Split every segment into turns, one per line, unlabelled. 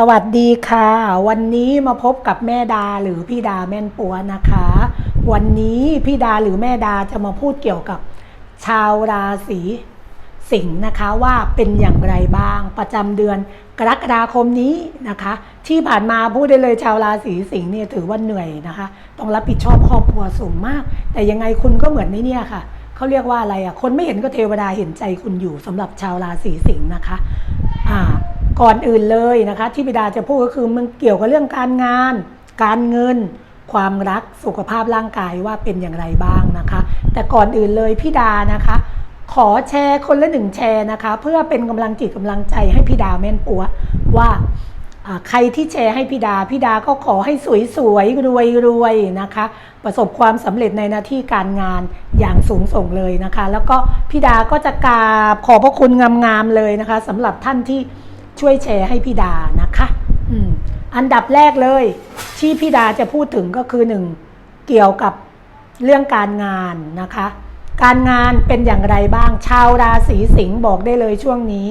สวัสดีค่ะ วันนี้มาพบกับแม่ดาหรือพี่ดาแม่นปัวนะคะ วันนี้พี่ดาหรือแม่ดาจะมาพูดเกี่ยวกับชาวราศีสิงห์นะคะว่าเป็นอย่างไรบ้าง ประจำเดือนกรกฎาคมนี้นะคะ ที่ผ่านมาพูดได้เลยชาวราศีสิงห์เนี่ยถือว่าเหนื่อยนะคะ ต้องรับผิดชอบครอบครัวสูงมาก แต่ยังไงคุณก็เหมือนในเนี่ยค่ะเขาเรียกว่าอะไรอะคนไม่เห็นก็เทวดาเห็นใจคุณอยู่สำหรับชาวราศีสิงห์นะคะอ่า ก่อนอื่นเลยนะคะ ที่บิดาจะพูดก็คือมันเกี่ยวกับเรื่องการงาน การเงิน ความรักสุขภาพร่างกายว่าเป็นอย่างไรบ้างนะคะ แต่ก่อนอื่นเลยพี่ดานะคะ ขอแชร์คนละหนึ่งแชร์นะคะ เพื่อเป็นกำลังจิตกำลังใจให้พี่ดาแม่นปัวว่าใครที่แชร์ให้พี่ดาพี่ดาก็ขอให้สวยๆรวยๆนะคะ ประสบความสำเร็จในหน้าที่การงานอย่างสูงส่งเลยนะคะ แล้วก็พี่ดาก็จะกราบขอพระคุณงามๆเลยนะคะสำหรับท่านที่ ช่วยแชร์ให้พี่ดานะคะอืมอันดับแรกเลย ที่พี่ดาจะพูดถึงก็คือหนึ่งเกี่ยวกับเรื่องการงานนะคะ การงานเป็นอย่างไรบ้าง ชาวราศีสิงห์บอกได้เลยช่วงนี้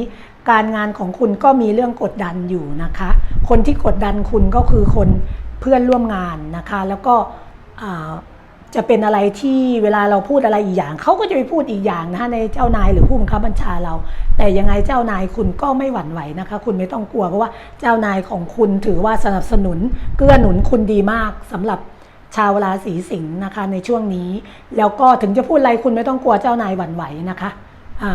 การงานของคุณก็มีเรื่องกดดันอยู่นะคะ คนที่กดดันคุณก็คือคนเพื่อนร่วมงานนะคะ แล้วก็ จะเป็นอะไรที่เวลาเราพูดอะไรอีกอย่างเขาก็จะไปพูดอีกอย่างนะคะในเจ้านายหรือผู้บังคับบัญชาเรา แต่ยังไงเจ้านายคุณก็ไม่หวั่นไหวนะคะ คุณไม่ต้องกลัวเพราะว่าเจ้านายของคุณถือว่าสนับสนุนเกื้อหนุนคุณดีมากสำหรับชาวราศีสิงห์นะคะในช่วงนี้ แล้วก็ถึงจะพูดอะไรคุณไม่ต้องกลัวเจ้านายหวั่นไหวนะคะ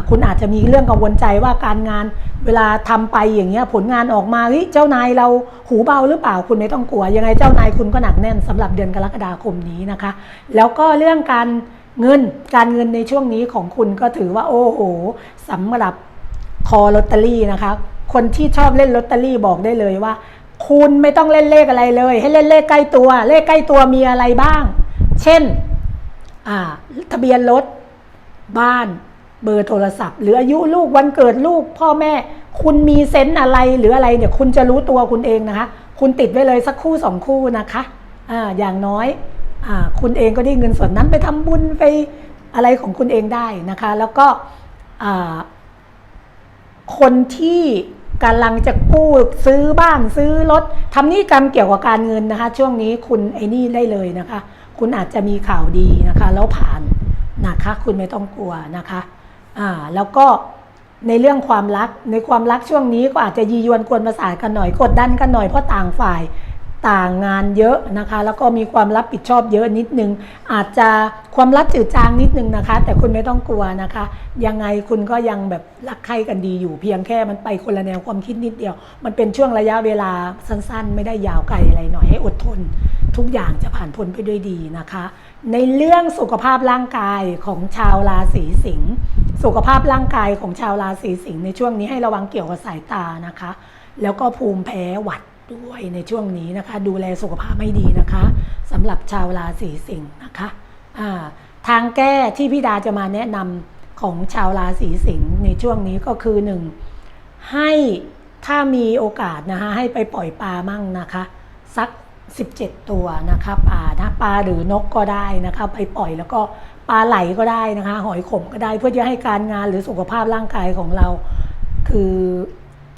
คุณอาจจะมีเรื่องกังวลใจว่าการงานเวลาทำไปอย่างเงี้ยผลงานออกมาเฮ้ยเจ้านายเราหูเบาหรือเปล่าคุณไม่ต้องกลัว ยังไงเจ้านายคุณก็หนักแน่นสำหรับเดือนกรกฎาคมนี้นะคะ แล้วก็เรื่องการเงินการเงินในช่วงนี้ของคุณก็ถือว่าโอ้โหสำหรับคอลอตเตอรี่นะคะ คนที่ชอบเล่นลอตเตอรี่บอกได้เลยว่า คุณไม่ต้องเล่นเลขอะไรเลย ให้เล่นเลขใกล้ตัว เลขใกล้ตัวมีอะไรบ้าง เช่นทะเบียนรถบ้าน เบอร์โทรศัพท์ หรืออายุลูกวันเกิดลูก พ่อแม่ คุณมีเซนส์อะไรหรืออะไรเนี่ยคุณจะรู้ตัวคุณเองนะคะ คุณติดไว้เลยสักคู่สองคู่นะคะอ่าอย่างน้อยอาคุณเองก็ได้เงินส่วนนั้นไปทำบุญไปอะไรของคุณเองได้นะคะ แล้วก็อ่าคนที่กำลังจะกู้ซื้อบ้านซื้อรถทำนิติกรรมเกี่ยวกับการเงินนะคะ ช่วงนี้คุณไอ้นี่ได้เลยนะคะ คุณอาจจะมีข่าวดีนะคะ แล้วผ่านนะคะ คุณไม่ต้องกลัวนะคะ อ่าแล้วก็ในเรื่องความรักในความรักช่วงนี้ก็อาจจะยียวนกวนประสาทกันหน่อยกดดันกันหน่อยเพราะต่างฝ่ายต่างงานเยอะนะคะ แล้วก็มีความรับผิดชอบเยอะนิดนึง อาจจะความรักจืดจางนิดนึงนะคะ แต่คุณไม่ต้องกลัวนะคะ ยังไงคุณก็ยังแบบรักใครกันดีอยู่เพียงแค่มันไปคนละแนวความคิดนิดเดียว มันเป็นช่วงระยะเวลาสั้นๆ ไม่ได้ยาวไกลอะไรหน่อยให้อดทน ทุกอย่างจะผ่านพ้นไปด้วยดีนะคะ ในเรื่องสุขภาพร่างกายของชาวราศีสิงห์ สุขภาพร่างกายของชาวราศีสิงห์ในช่วงนี้ให้ระวังเกี่ยวกับสายตานะคะ แล้วก็ภูมิแพ้หวัดด้วยในช่วงนี้นะคะ ดูแลสุขภาพให้ดีนะคะสำหรับชาวราศีสิงห์นะคะาทางแก้ที่พี่ดาจะมาแนะนำของชาวราศีสิงห์ในช่วงนี้ก็คือหนึ่งให้ถ้ามีโอกาสนะคะให้ไปปล่อยปลามั่งนะคะ สัก 17 ตัวนะคะปลานะปลาหรือนกก็ได้นะคะ ไปปล่อยแล้วก็ ปลาไหลก็ได้นะคะ หอยขมก็ได้เพื่อจะให้การงานหรือสุขภาพร่างกายของเรา คือ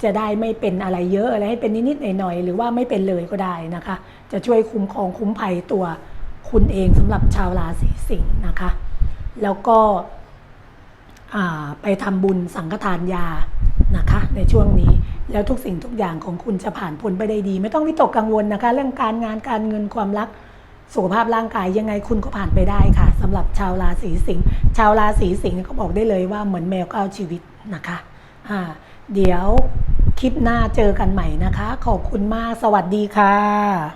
จะได้ไม่เป็นอะไรเยอะอะไรให้เป็นนิดๆหน่อยๆหรือว่าไม่เป็นเลยก็ได้นะคะ จะช่วยคุ้มครองคุ้มภัยตัวคุณเองสำหรับชาวราศีสิงห์นะคะ แล้วก็ไปทำบุญสังฆทานยานะคะ ในช่วงนี้แล้วทุกสิ่งทุกอย่างของคุณจะผ่านพ้นไปได้ดี ไม่ต้องวิตกกังวลนะคะ เรื่องการงานการเงินความรัก สุขภาพร่างกายยังไงคุณก็ผ่านไปได้ค่ะสำหรับชาวราศีสิงห์ชาวราศีสิงห์ก็บอกได้เลยว่าเหมือนแมวก้าชีวิตนะคะอ่าเดี๋ยวคลิปหน้าเจอกันใหม่นะคะ ขอบคุณมากสวัสดีค่ะ